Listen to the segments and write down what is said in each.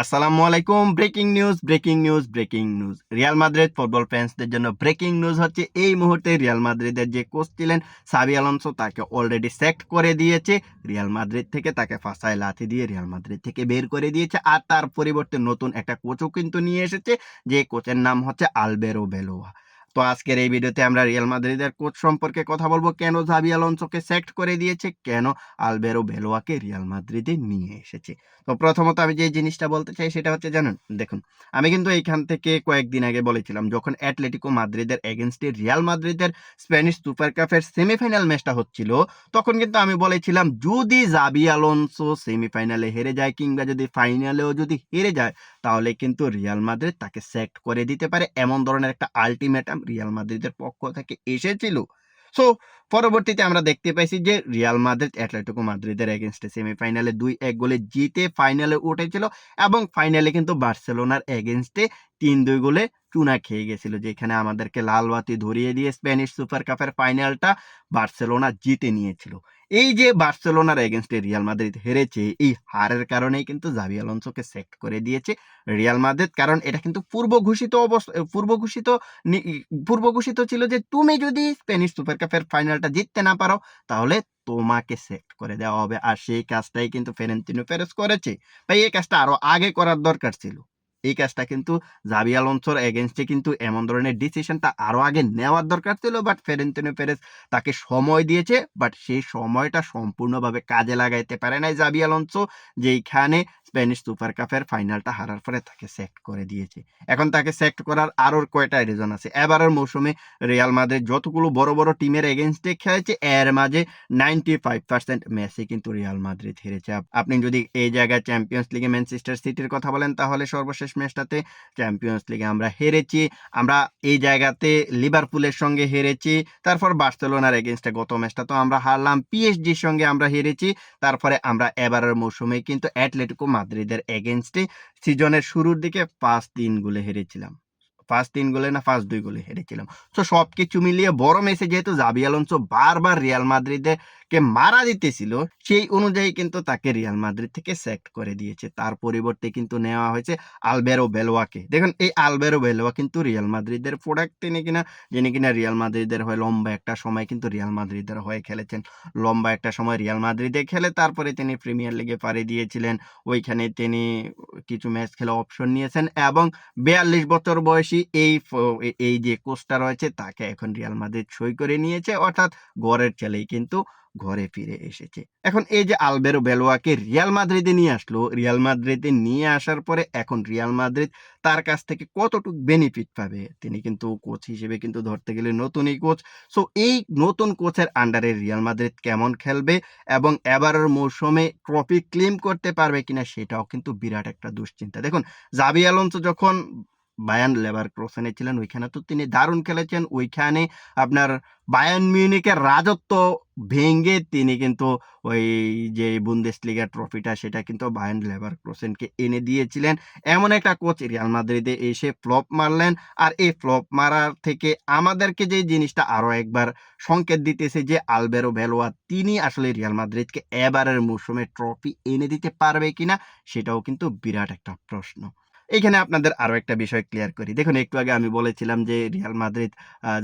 আসসালামু আলাইকুম breaking news breaking news breaking news Real Madrid football ফ্যান্সদের জন্য ব্রেকিং নিউজ হচ্ছে, এই মুহূর্তে রিয়াল মাদ্রিদের যে কোচ ছিলেন সাবি আলমসো তাকে অলরেডি সেক্ট করে দিয়েছে। রিয়াল মাদ্রিদ থেকে তাকে ফাঁসায় লাথি দিয়ে রিয়াল মাদ্রিদ থেকে বের করে দিয়েছে আর তার পরিবর্তে নতুন একটা কোচও কিন্তু নিয়ে এসেছে, যে কোচের নাম হচ্ছে আলবেরো বেলোয়া। তো আজকের এই ভিডিওতে আমরা রিয়াল মাদ্রিদের কোচ সম্পর্কে কথা বলব। কেন জাবি আলোনসোকে সেক্ট করে দিয়েছে? কেন আলবেরো বেলোয়াকে রিয়াল মাদ্রিদে নিয়ে এসেছে? তো প্রথমত আমি যে জিনিসটা বলতে চাই সেটা হচ্ছে, জানেন, দেখুন, আমি কিন্তু এইখান থেকে কয়েকদিন আগে বলেছিলাম, যখন অ্যাটলেটিকো মাদ্রিদের এগেনস্টে রিয়াল মাদ্রিদের স্প্যানিশ সুপার কাপের সেমিফাইনাল ম্যাচটা হচ্ছিল, তখন কিন্তু আমি বলেছিলাম, যদি জাবি আলোনসো সেমিফাইনালে হেরে যায় কিংবা যদি ফাইনালেও যদি হেরে যায়, তাহলে কিন্তু রিয়াল মাদ্রিদ তাকে সেক্ট করে দিতে পারে। এমন ধরনের একটা আলটিমেটাম রিয়াল মাদ্রিদের পক্ষ থেকে এসেছিল। সো পরবর্তীতে আমরা দেখতে পাইছি যে রিয়াল মাদ্রিদ অ্যাটলেটিকো মাদ্রিদের এগেনস্টে সেমিফাইনালে দুই এক গোলে জিতে ফাইনালে উঠেছিল এবং ফাইনালে কিন্তু বার্সেলোনার এগেনস্টে তিন দুই গোলে চুনা খেয়ে গেছিল, যেখানে আমাদেরকে লালবাতি ধরিয়ে দিয়ে স্প্যানিশ সুপার কাপের ফাইনালটা বার্সেলোনা জিতে নিয়েছিল। এই যে বার্সেলোনার এগেনস্টে রিয়াল মাদ্রিদ হেরেছে, এই হারের কারণেই কিন্তু জাভি আলোনসোকে সেক্ট করে দিয়েছে রিয়াল মাদ্রিদ কারণ এটা কিন্তু পূর্ব ঘোষিত অবস্থা পূর্ব ঘোষিত পূর্ব ঘোষিত ছিল যে তুমি যদি স্প্যানিশ সুপার কাপের ফাইনালটা জিততে না পারো, তাহলে তোমাকে সেক্ট করে দেওয়া হবে। আর সেই কাজটাই কিন্তু ফেরেন্তিনো পেরেস করেছে। ভাই এই কাজটা আরও আগে করার দরকার ছিল। এই কাজটা কিন্তু জাবি আলোনসোর এগেনস্টে কিন্তু এমন ধরনের ডিসিশনটা আরও আগে নেওয়ার দরকার ছিল বাট ফেরেন্তিনো পেরেস তাকে সময় দিয়েছে বাট সেই সময়টা সম্পূর্ণভাবে কাজে লাগাইতে পারে নাই জাবি আলোনসো যেইখানে স্প্যানিশ সুপার কাপের ফাইনালটা হারার পরে তাকে সেক্ট করে দিয়েছে। এখন তাকে সেক্ট করার আরও কয়টা রিজন আছে? এবারের মৌসুমে রিয়াল মাদ্রিদ যতগুলো বড় বড় টিমের এগেনস্টে খেলেছে, এর মাঝে নাইনটি ফাইভ পার্সেন্ট ম্যাচে কিন্তু রিয়াল মাদ্রিদ হেরেছে। আপনি যদি এই জায়গায় চ্যাম্পিয়ন্স লিগে ম্যানচেস্টার সিটির কথা বলেন, তাহলে সর্বশেষ ম্যাচটাতে চ্যাম্পিয়ন্স লিগে আমরা হেরেছি। আমরা এই জায়গাতে লিভারপুলের সঙ্গে হেরেছি, তারপর বার্সেলোনার এগেনস্টে গত ম্যাচটা তো আমরা হারলাম। পিএসজির সঙ্গে আমরা হেরেছি, তারপরে আমরা এবারের মৌসুমে কিন্তু অ্যাটলেটিকো মাদ্রিদের এগেনস্টে সিজনের শুরুর দিকে পাঁচ তিন গোলে হেরেছিলাম। ফার্স্ট তিন গোলে না ফার্স্ট দুই গোলে হেরেছিলাম তো সব কিছু মিলিয়ে বড় ম্যাচে যেহেতু জাবি আলোনসো বারবার রিয়াল মাদ্রিদের কে মারা দিতেছিল, সেই অনুযায়ী কিন্তু তাকে রিয়াল মাদ্রিদ থেকে সেক্ট করে দিয়েছে। তার পরিবর্তে কিন্তু নেওয়া হয়েছে আলবেরো বেলোয়াকে দেখুন, এই আলবেরো বেলোয়া কিন্তু রিয়াল মাদ্রিদের প্রোডাক্ট তিনি কিনা, যিনি কিনা রিয়াল মাদ্রিদের হয়ে লম্বা একটা সময় কিন্তু রিয়াল মাদ্রিদের হয়ে খেলেছেন। লম্বা একটা সময় রিয়াল মাদ্রিদে খেলে তারপরে তিনি প্রিমিয়ার লিগে পাড়ি দিয়েছিলেন। ওইখানে তিনি কিছু ম্যাচ খেলে অপশন নিয়েছেন এবং বিয়াল্লিশ বছর বয়সী এই এই যে কোচটা রয়েছে তাকে এখন রিয়াল মাদ্রিদ সই করে নিয়েছে, অর্থাৎ ঘরের ছেলেই কিন্তু ঘরে ফিরে এসেছে। এখন এই যে আলবেরো বেলোয়াকে রিয়াল মাদ্রিদে নিয়ে আসলো রিয়াল মাদ্রিদে নিয়ে আসার পরে এখন রিয়াল মাদ্রিদ তার কাছ থেকে কতটুকু বেনিফিট পাবে, তিনি কিন্তু কোচ হিসেবে কিন্তু ধরতে গেলে নতুনই কোচ সো এই নতুন কোচের আন্ডারে রিয়াল মাদ্রিদ কেমন খেলবে এবং এবারের মৌসুমে ট্রফি ক্লেম করতে পারবে কিনা সেটাও কিন্তু বিরাট একটা দুশ্চিন্তা। দেখুন জাবি আলোনসো যখন বায়ান লেবার ক্রোসেনে ছিলেন ওইখানে। তো তিনি দারুণ খেলেছেন। ওইখানে আপনার বায়ান মিউনিকের রাজত্ব ভেঙে তিনি কিন্তু ওই যে বুন্দেশ লিগার ট্রফিটা সেটা কিন্তু বায়ান লেবার ক্রোসেনকে এনে দিয়েছিলেন। এমন একটা কোচ রিয়াল মাদ্রিদে এসে ফ্লপ মারলেন। আর এই ফ্লপ মারার থেকে আমাদেরকে যে জিনিসটা আরও একবার সংকেত দিতেছে যে আলবেরো ভেলোয়া তিনি আসলে রিয়াল মাদ্রিদকে এবারের মৌসুমে ট্রফি এনে দিতে পারবে কিনা, সেটাও কিন্তু বিরাট একটা প্রশ্ন। এখানে আপনাদের আরও একটা বিষয় ক্লিয়ার করি। দেখুন, একটু আগে আমি বলেছিলাম যে রিয়াল মাদ্রিদ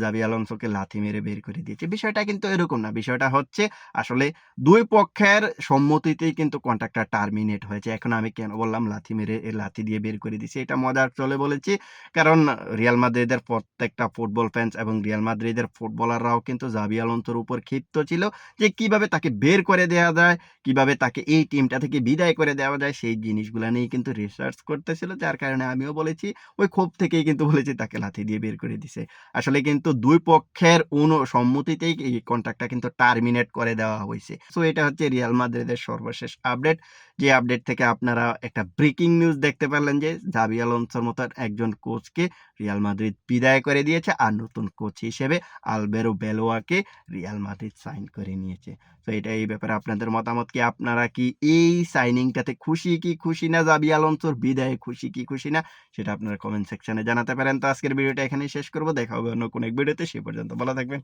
জাবি আলোনসোকে লাথি মেরে বের করে দিয়েছে। বিষয়টা কিন্তু এরকম না। বিষয়টা হচ্ছে আসলে দুই পক্ষের সম্মতিতেই কিন্তু কন্ট্রাক্টটা টার্মিনেট হয়েছে। এখন আমি কেন বললাম লাথি মেরে, এ লাথি দিয়ে বের করে দিয়েছি? এটা মজার চলে বলেছি। কারণ রিয়াল মাদ্রিদের প্রত্যেকটা ফুটবল ফ্যান্স এবং রিয়াল মাদ্রিদের ফুটবলাররাও কিন্তু জাবি আলোনসোর উপর ক্ষিপ্ত ছিল যে কীভাবে তাকে বের করে দেওয়া যায়, কীভাবে তাকে এই টিমটা থেকে বিদায় করে দেওয়া যায়, সেই জিনিসগুলো নিয়ে কিন্তু রিসার্চ করতেছিল, যার কারণে আমিও বলেছি, ওই ক্ষোভ থেকেই কিন্তু বলেছি তাকে লাথি দিয়ে বের করে দিছে। আসলে কিন্তু দুই পক্ষের অনু সম্মতিতেই এই কন্ট্রাক্টটা কিন্তু টার্মিনেট করে দেওয়া হয়েছে। সো এটা হচ্ছে রিয়াল মাদ্রিদের সর্বশেষ আপডেট। যে আপডেট থেকে আপনারা একটা ব্রেকিং নিউজ দেখতে পারলেন যে জাবি আলোনসোর মতো একজন কোচকে রিয়াল মাদ্রিদ বিদায় করে দিয়েছে আর নতুন কোচ হিসেবে আলবেরো বেলোয়াকে রিয়াল মাদ্রিদ সাইন করে নিয়েছে। তো এটা এই ব্যাপারে আপনাদের মতামত কি? আপনারা কি এই সাইনিংটাতে খুশি কি খুশি না? জাবি আলোনসোর বিদায় খুশি কি খুশি না, সেটা আপনারা কমেন্ট সেকশনে জানাতে পারেন। তো আজকের ভিডিওটা এখানেই শেষ করব। দেখা হবে অন্য কোনো এক ভিডিওতে, সে পর্যন্ত ভালো থাকবেন।